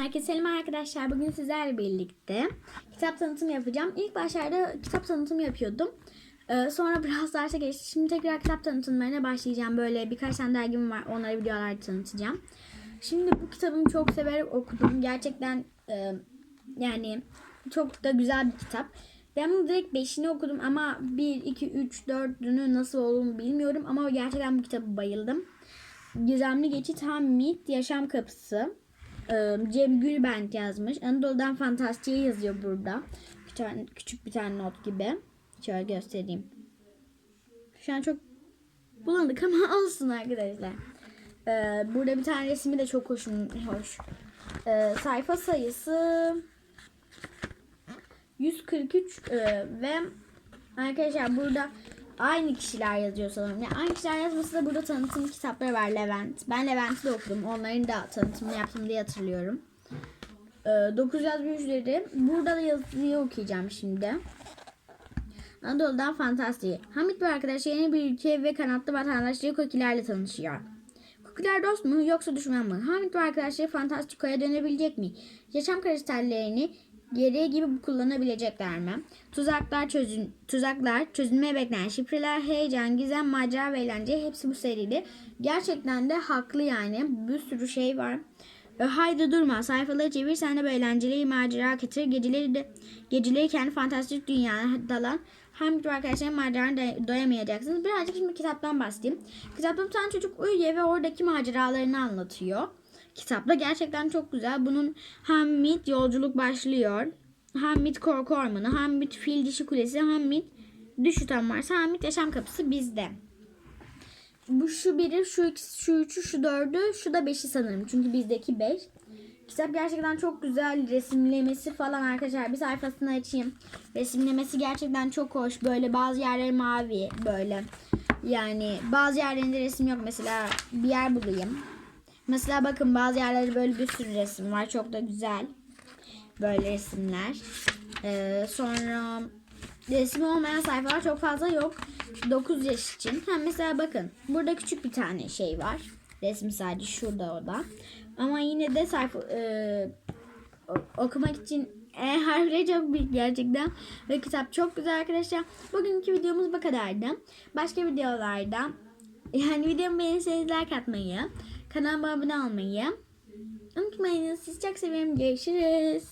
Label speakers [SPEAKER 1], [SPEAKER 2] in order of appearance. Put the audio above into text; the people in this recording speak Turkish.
[SPEAKER 1] Herkese selam arkadaşlar. Bugün sizlerle birlikte kitap tanıtımı yapacağım. İlk başlarda kitap tanıtımı yapıyordum. Ee, sonra biraz derse geçti. Şimdi tekrar kitap tanıtımlarına başlayacağım. Böyle birkaç tane dergim var. Onları videolarda tanıtacağım. Şimdi bu kitabımı çok severek okudum. Gerçekten e, yani çok da güzel bir kitap. Ben bunu direkt 5'ini okudum ama 1, 2, 3, 4'ünü nasıl olduğunu bilmiyorum. Ama gerçekten bu kitabı bayıldım. Gizemli Geçit Hamit Yaşam Kapısı. Cem Gülbent yazmış. Anadolu'dan Fantastiğe yazıyor burada. Bir küçük bir tane not gibi. Şöyle göstereyim. Şu an çok bulanık ama olsun arkadaşlar. Ee, burada bir tane resmi de çok hoşum, hoş. Sayfa sayısı 143 ee, ve arkadaşlar burada aynı kişiler yazıyor sanırım. Yani aynı kişiler yazması da burada tanıtım kitapları var Levent. Ben Levent'i de okudum. Onların da tanıtımını yaptım diye hatırlıyorum. Ee, 9 yaz büyücüleri. Burada da yazıyı okuyacağım şimdi. Anadolu'dan fantastiği. Hamit ve arkadaşı yeni bir ülke ve kanatlı vatandaşlığı kokilerle tanışıyor. Kokiler dost mu yoksa düşman mı? Hamit ve arkadaşları Fantastiko'ya dönebilecek mi? Yaşam kristallerini gereği gibi kullanabilecekler mi? Tuzaklar çözün, tuzaklar, çözülmeye bekleyen şifreler, heyecan, gizem, macera ve eğlence hepsi bu seride. Gerçekten de haklı yani. Bir sürü şey var. E, haydi durma. Sayfaları çevir. Sen de böyle eğlenceli macera katır. Geceleri de geceleri kendi fantastik dünyana dalan hem bir arkadaşların macerana doyamayacaksınız. Birazcık şimdi kitaptan bahsedeyim. Kitapta bir tane çocuk uyuyor ve oradaki maceralarını anlatıyor. Kitapta gerçekten çok güzel. Bunun hem yolculuk başlıyor. Hem mit korku ormanı, hem fil dişi kulesi, hem mit düş utan varsa, hem yaşam kapısı bizde. Bu şu biri, şu ikisi, şu üçü, şu dördü, şu da beşi sanırım. Çünkü bizdeki beş. Kitap gerçekten çok güzel. Resimlemesi falan arkadaşlar. Bir sayfasını açayım. Resimlemesi gerçekten çok hoş. Böyle bazı yerleri mavi böyle. Yani bazı yerlerinde resim yok. Mesela bir yer bulayım. Mesela bakın bazı yerlerde böyle bir sürü resim var. Çok da güzel. Böyle resimler. Ee, sonra resmi olmayan sayfalar çok fazla yok. 9 yaş için. Ha, mesela bakın. Burada küçük bir tane şey var. Resim sadece şurada o da. Ama yine de sayfa e, okumak için e, harfleri çok büyük gerçekten. Ve kitap çok güzel arkadaşlar. Bugünkü videomuz bu kadardı. Başka videolarda yani videomu beğenirseniz like atmayı, kanalıma abone olmayı unutmayın. Sizi çok seviyorum. Görüşürüz.